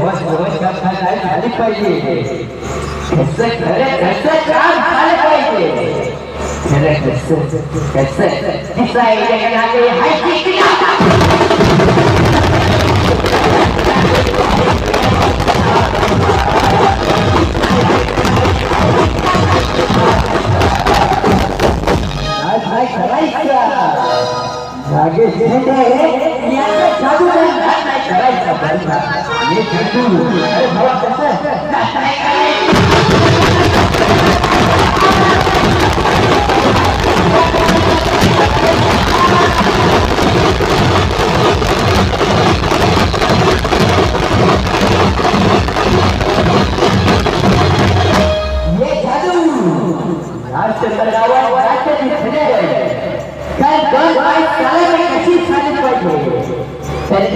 व्यवस्था झाली पाहिजे कसं खरं कसं काम झालं पाहिजे खरं कसं कसं दिसायला लागले हाय की नाही? काय काय करायचं जागे शिरले याचा जादू नाही काय करायचं बरं हे? जादू अरे भावा कसं हे? जादू। राष्ट्र गावात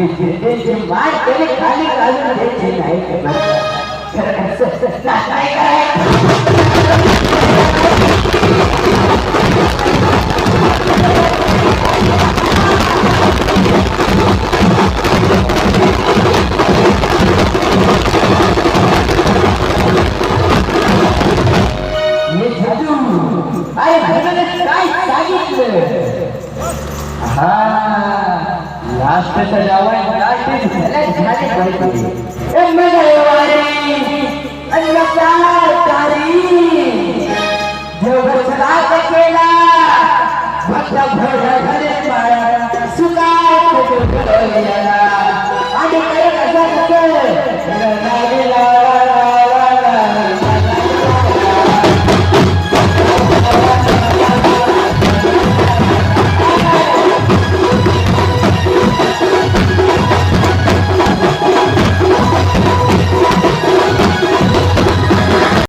मार केले खाली घालून द्यायचे नाही खरं कसं काय करायचं हे। जादू अरे भगवान काय सांगितलं हा लास्टचा डावाय लास्ट झाले झाले पाहिजे ए मंगळवारी